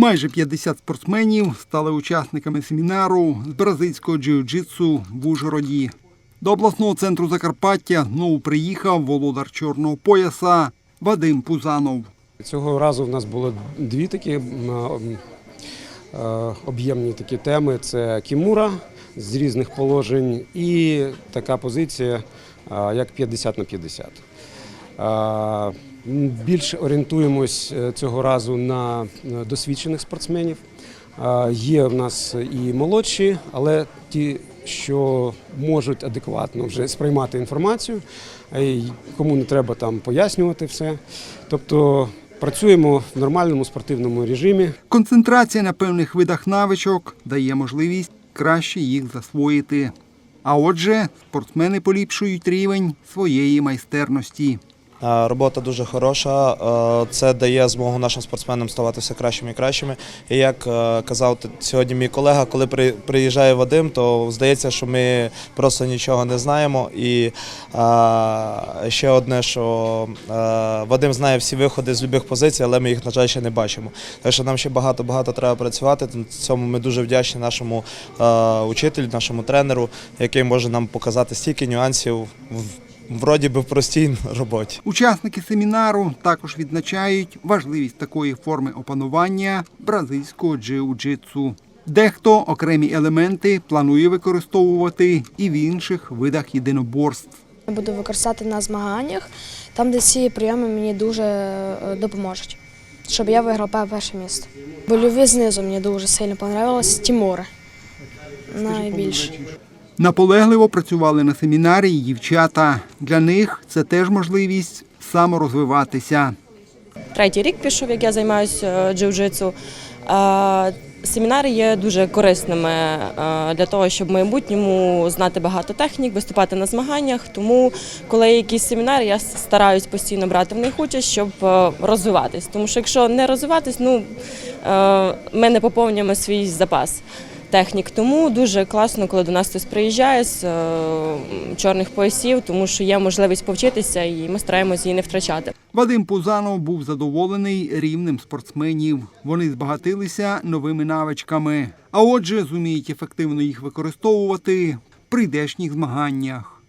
Майже 50 спортсменів стали учасниками семінару з бразильського джиу-джитсу в Ужгороді. До обласного центру Закарпаття знову приїхав володар чорного пояса Вадим Пузанов. Цього разу в нас було дві такі об'ємні такі теми: це кімура з різних положень і така позиція, як 50 на 50. М, Більше орієнтуємось е, цього разу на е, досвідчених спортсменів. Є в нас і молодші, але ті, що можуть адекватно вже сприймати інформацію, кому не треба там пояснювати все. Тобто працюємо в нормальному спортивному режимі. Концентрація на певних видах навичок дає можливість краще їх засвоїти. А отже, спортсмени поліпшують рівень своєї майстерності. Е, Робота дуже хороша. е, Це дає змогу нашим спортсменам ставати все кращими і кращими. І як е, казав сьогодні мій колега, коли при- приїжджає Вадим, то здається, що ми просто нічого не знаємо. І ще одне, що Вадим знає всі виходи з будь-яких позицій, але ми їх, на жаль, ще не бачимо. Так що нам ще багато-багато треба працювати. Цьому ми дуже вдячні нашому учителю, нашому тренеру, який може нам показати стільки нюансів в вроді би в простій роботі. Учасники семінару також відзначають важливість такої форми опанування бразильського джиу-джитсу. Дехто окремі елементи планує використовувати і в інших видах єдиноборств. Я буду використати на змаганнях, там, де ці прийоми мені дуже е, допоможуть, щоб я виграв перше місце. Больові знизу мені дуже сильно понравилось Тімури. Найбільше. Наполегливо працювали на семінарі і дівчата. Для них це теж можливість саморозвиватися. Третій рік пішов, як я займаюся е, джиу-джитсу. Е, Семінари є дуже корисними е, для того, щоб в майбутньому знати багато технік, виступати на змаганнях. Тому, коли є якісь семінари, я стараюсь постійно брати в них участь, щоб розвиватись. Тому що якщо не розвиватись, ну ми не поповнюємо свій запас технік. Тому дуже класно, коли до нас хтось приїжджає з е, чорних поясів, тому що є можливість повчитися, і ми стараємося її не втрачати. Вадим Пузанов був задоволений рівнем спортсменів. Вони збагатилися новими навичками, а отже, зуміють ефективно їх використовувати в прийдешніх змаганнях.